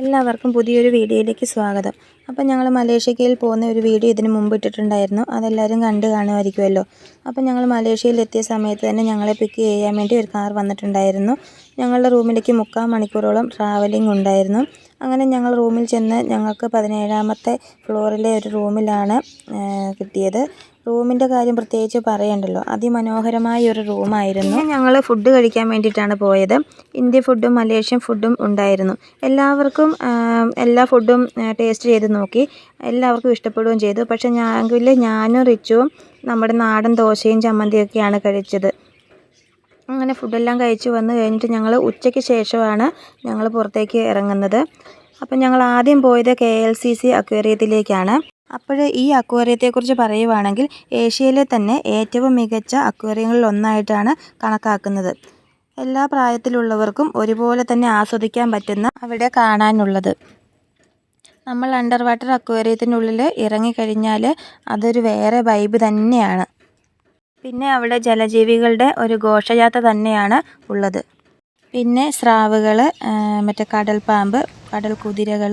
എല്ലാവർക്കും പുതിയൊരു വീഡിയോയിലേക്ക് സ്വാഗതം. അപ്പം ഞങ്ങൾ മലേഷ്യയിൽ പോകുന്ന ഒരു വീഡിയോ ഇതിന് മുമ്പ് ഇട്ടിട്ടുണ്ടായിരുന്നു. അതെല്ലാവരും കണ്ട് കാണുമായിരിക്കുമല്ലോ. അപ്പം ഞങ്ങൾ മലേഷ്യയിൽ എത്തിയ സമയത്ത് തന്നെ ഞങ്ങളെ പിക്ക് ചെയ്യാൻ വേണ്ടി ഒരു കാർ വന്നിട്ടുണ്ടായിരുന്നു. ഞങ്ങളുടെ റൂമിലേക്ക് മുക്കാൽ മണിക്കൂറോളം ട്രാവലിംഗ് ഉണ്ടായിരുന്നു. അങ്ങനെ ഞങ്ങൾ റൂമിൽ ചെന്ന് ഞങ്ങൾക്ക് പതിനേഴാമത്തെ ഫ്ലോറിലെ ഒരു റൂമിലാണ് കിട്ടിയത്. റൂമിന്റെ കാര്യം പ്രത്യേകിച്ച് പറയണ്ടല്ലോ. അതിമനോഹരമായ ഒരു റൂമായിരുന്നു ഞങ്ങൾ ഫുഡ് കഴിക്കാൻ വേണ്ടിയിട്ടാണ് പോയത്. ഇന്ത്യൻ ഫുഡും മലേഷ്യൻ ഫുഡും ഉണ്ടായിരുന്നു. എല്ലാവർക്കും എല്ലാ ഫുഡും ടേസ്റ്റ് ചെയ്ത് നോക്കി. എല്ലാവർക്കും ഇഷ്ടപ്പെടുകയും ചെയ്തു. പക്ഷേ ഞാങ്കിൽ ഞാനും റിച്ചുവും നമ്മുടെ നാടൻ ദോശയും ചമ്മന്തിയൊക്കെയാണ് കഴിച്ചത്. അങ്ങനെ ഫുഡെല്ലാം കഴിച്ച് വന്ന് കഴിഞ്ഞിട്ട് ഞങ്ങൾ ഉച്ചയ്ക്ക് ശേഷമാണ് ഞങ്ങൾ പുറത്തേക്ക് ഇറങ്ങുന്നത്. അപ്പം ഞങ്ങൾ ആദ്യം പോയത് കെ എൽ സി സി അക്വേറിയത്തിലേക്കാണ്. അപ്പോൾ ഈ അക്വേറിയത്തെക്കുറിച്ച് പറയുവാണെങ്കിൽ ഏഷ്യയിലെ തന്നെ ഏറ്റവും മികച്ച അക്വേറിയങ്ങളിൽ ഒന്നായിട്ടാണ് കണക്കാക്കുന്നത്. എല്ലാ പ്രായത്തിലുള്ളവർക്കും ഒരുപോലെ തന്നെ ആസ്വദിക്കാൻ പറ്റുന്ന അവിടെ കാണാനുള്ളത്. നമ്മൾ അണ്ടർ വാട്ടർ അക്വേറിയത്തിനുള്ളിൽ ഇറങ്ങിക്കഴിഞ്ഞാൽ അതൊരു വേറെ വൈബ് തന്നെയാണ്. പിന്നെ അവിടെ ജലജീവികളുടെ ഒരു ഘോഷയാത്ര തന്നെയാണ് ഉള്ളത്. പിന്നെ സ്രാവുകൾ മറ്റേ കടൽ പാമ്പ് കടൽ കുതിരകൾ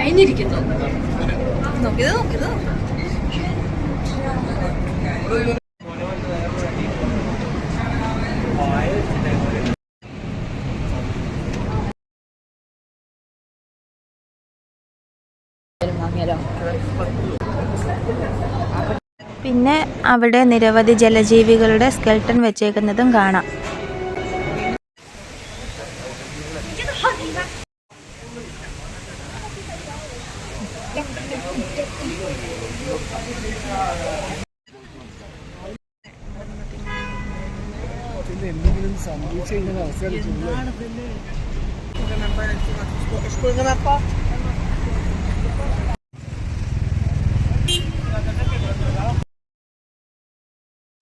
do not knock. പിന്നെ അവിടെ നിരവധി ജലജീവികളുടെ സ്കെൽട്ടൺ വെച്ചേക്കുന്നതും കാണാം എന്തെങ്കിലും സംഭവിച്ചു കഴിഞ്ഞാൽ അവസ്ഥ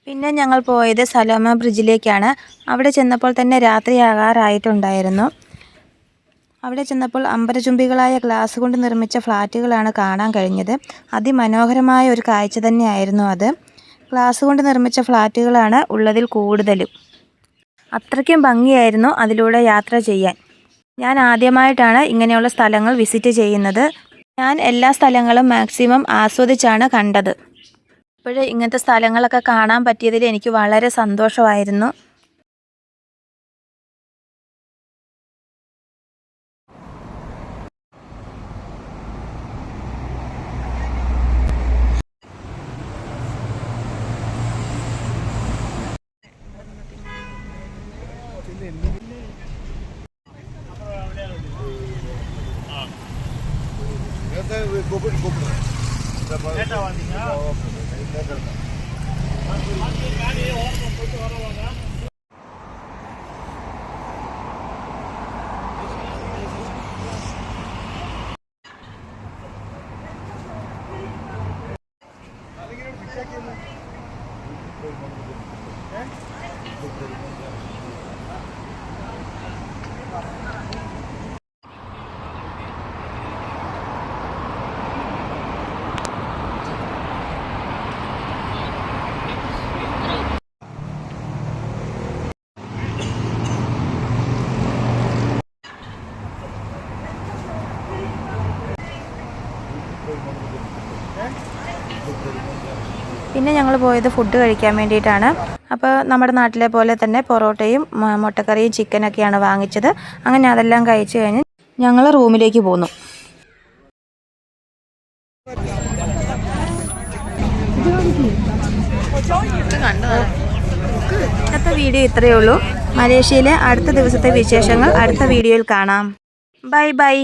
പിന്നെ ഞങ്ങൾ പോയത് സലോമ ബ്രിഡ്ജിലേക്കാണ് അവിടെ ചെന്നപ്പോൾ തന്നെ രാത്രിയാകാറായിട്ടുണ്ടായിരുന്നു അവിടെ ചെന്നപ്പോൾ അമ്പരചുംബികളായ ഗ്ലാസ് കൊണ്ട് നിർമ്മിച്ച ഫ്ലാറ്റുകളാണ് കാണാൻ കഴിഞ്ഞത്. അതിമനോഹരമായ ഒരു കാഴ്ച തന്നെയായിരുന്നു അത്. ഗ്ലാസ് കൊണ്ട് നിർമ്മിച്ച ഫ്ലാറ്റുകളാണ് ഉള്ളതിൽ കൂടുതലും. അത്രയ്ക്കും ഭംഗിയായിരുന്നു അതിലൂടെ യാത്ര ചെയ്യാൻ. ഞാൻ ആദ്യമായിട്ടാണ് ഇങ്ങനെയുള്ള സ്ഥലങ്ങൾ വിസിറ്റ് ചെയ്യുന്നത്. ഞാൻ എല്ലാ സ്ഥലങ്ങളും മാക്സിമം ആസ്വദിച്ചാണ് കണ്ടത്. ഇപ്പോഴേ ഇങ്ങനത്തെ സ്ഥലങ്ങളൊക്കെ കാണാൻ പറ്റിയതിൽ എനിക്ക് വളരെ സന്തോഷമായിരുന്നു. गोबर गोबर ऐसा वाली ना आज പിന്നെ ഞങ്ങൾ പോയത് ഫുഡ് കഴിക്കാൻ വേണ്ടിയിട്ടാണ്. അപ്പോൾ നമ്മുടെ നാട്ടിലെ പോലെ തന്നെ പൊറോട്ടയും മുട്ടക്കറിയും ചിക്കനൊക്കെയാണ് വാങ്ങിച്ചത്. അങ്ങനെ അതെല്ലാം കഴിച്ചു കഴിഞ്ഞ് ഞങ്ങൾ റൂമിലേക്ക് പോന്നു. ഇന്നത്തെ വീഡിയോ ഇത്രയേ ഉള്ളൂ. മലേഷ്യയിലെ അടുത്ത ദിവസത്തെ വിശേഷങ്ങൾ അടുത്ത വീഡിയോയിൽ കാണാം. Bye bye.